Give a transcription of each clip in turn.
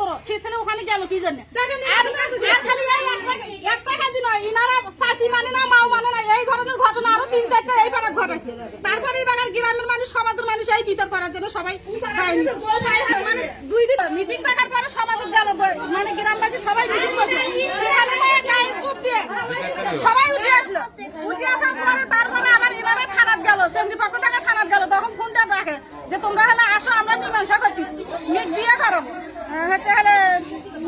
ধরো সে ছেলে ওখানে গেল কি জন্য খালি এই একটা কাজই নয় ইনারা চাষি মানে না মাও মানে না এই ধরনের ঘটনা আরও তিন চারটা এই বাগান ঘটেছে তারপরে এই গ্রামের মানুষ সমাজের মানুষ এই বিচার করার জন্য সবাই মানে দুই দিন মিটিং ডাকার পরে সমাজের গেল মানে গ্রামবাসী সবাই মিটিং বসে সেখানে সবাই উঠে আসলো। উঠে আসার পরে তারপরে আবার এনারা থানাত গেল সেন্দি পক্ষ থেকে থানাত গেল। তখন ফোনটা ডাকে যে তোমরা হলে আসো আমরা মীমাংসা করতেছি। বিয়ে করো। হচ্ছে হলে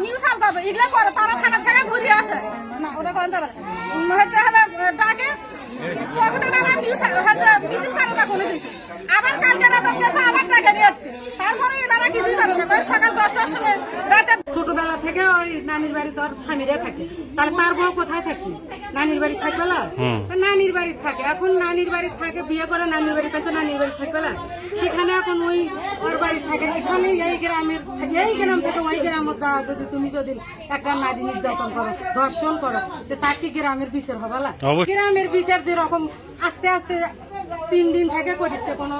নিউজ হালতে হবে, এগুলো পরে তারা থেকে ঘুরিয়ে আসে। না, ওটা হচ্ছে হলে ডাকে তখন নিউজ হচ্ছে মিছিল করে না আবার কালকে রাতে গেছে আবার ডাকে নিয়ে যাচ্ছে তারপরে এনারা কিছুই করে না ওই সকাল দশটার সময় রাতে ছোটবেলা থেকে নানির বাড়ি তোর স্বামীরা থাকে। তাহলে তার বউ কোথায় থাকি? নানির বাড়ি থাকবে না? নানির বাড়ি থাকে। এখন নানির বাড়ি থাকে বিয়ে করে নানির বাড়ি থাকে নানির বাড়ি থাকবে না। সেখানে এখন ওই ওর বাড়ি থাকে। এখানে এই গ্রামের এই গ্রাম থেকে ওই গ্রামের যাওয়া যদি তুমি যদি একটা নারী নির্যাতন করো ধর্ষণ করো তো তার কি গ্রামের বিচার হবে না? গ্রামের বিচার যেরকম আস্তে আস্তে তিন দিন থেকে করছে কোনো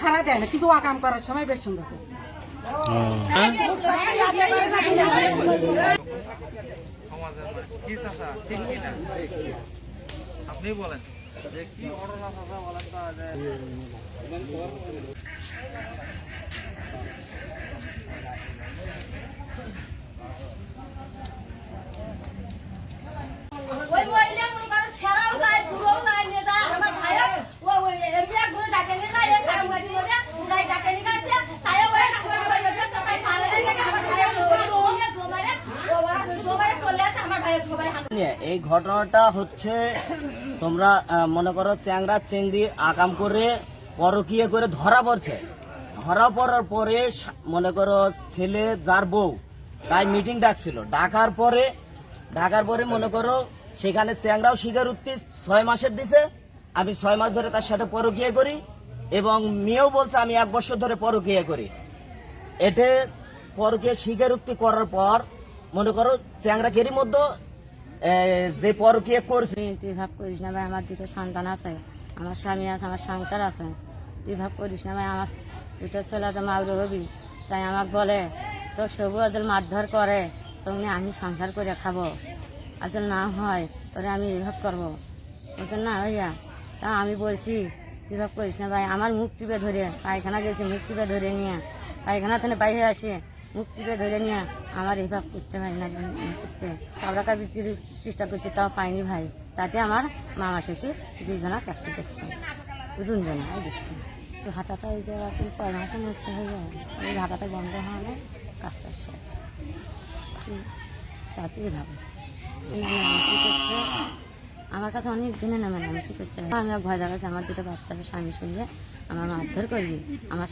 সারা দেয় না। কিন্তু আকাম করার সময় বেশ সুন্দর করছে। আপনি বলেন যে কি ঘটনা চাষা বলেন তো যে ওই মহিলা মনে করো ছেড়াও যায় বুড়োও যায় নিয়ে যায় আমার ভাইও ও ওই এমবি এক ঘুরে ডাকে নিয়ে যায় এই কারণ বাড়ি মধ্যে যাই ডাকে নিয়ে আসছে তাই ওই কাকুরি বাড়ি মধ্যে তো তাই পালে লেগে আমার ভাইও নিয়ে দোবারে দোবারে চলে আসে আমার ভাইও দোবারে হাঁটে নিয়ে এই ঘটনাটা হচ্ছে তোমরা মনে করো চ্যাংরা চেংড়ি, আকাম করে, পরকিয়ে করে ধরা পড়ছে। ধরা পড়ার পরে মনে করো ছেলে যার বউ, তাই মিটিং ডাকছিল। ডাকার পরে ডাকার পরে মনে করো সেখানে চ্যাংরাও স্বীকারোক্তি ছয় মাসের দিছে। আমি ছয় মাস ধরে তার সাথে পরকিয়ে করি এবং মেয়েও বলছে আমি এক বছর ধরে পরকিয়ে করি। এতে পরকে স্বীকারোক্তি করার পর মনে করো চ্যাংরা কেরি মধ্যে যে পরকিয়ে করছে তুই ভাব করিস না ভাই, আমার দুটো সন্তান আছে, আমার স্বামী আছে, আমার সংসার আছে। তুই ভাব করিস না ভাই, আমার দুটো ছেলে তো মাউরে হবি। তাই আমাকে বলে, তোর সবু ওদের মারধর করে তখন আমি সংসার করে খাব। আর তোর না হয়, তোরে আমি এভাব করব। বলছেন না ভাইয়া? তা আমি বলছি, তুই ভাব করিস না ভাই, আমার মুখ টিপে ধরে, পায়খানা গেছে মুখ টিপে ধরে নিয়ে, পায়খানা থেকে বাইরে আসে মুখ টিপে ধরে নিয়ে আমার এইভাব করতে ভাই না করতে আমরা কাবির চেষ্টা করছি, তাও পাইনি ভাই। তাতে আমার মামা শ্বশুর দুইজনা কাটতে দেখছে রুনজনা, এই দেখছে তো হাঁটাটা এই জায়গা এখন কয় মাসে নষ্ট হয়ে যায়। এই হাঁটাটা বন্ধ হওয়ালে কাজটা শেষ। তাতেই ভাবো আমার কাছে অনেক দিনে না মেলামেশি করছে। আমি ভয় দেখাচ্ছে, আমার দুটো বাচ্চাকে স্বামী শুনলে আমার মারধর করবি আমার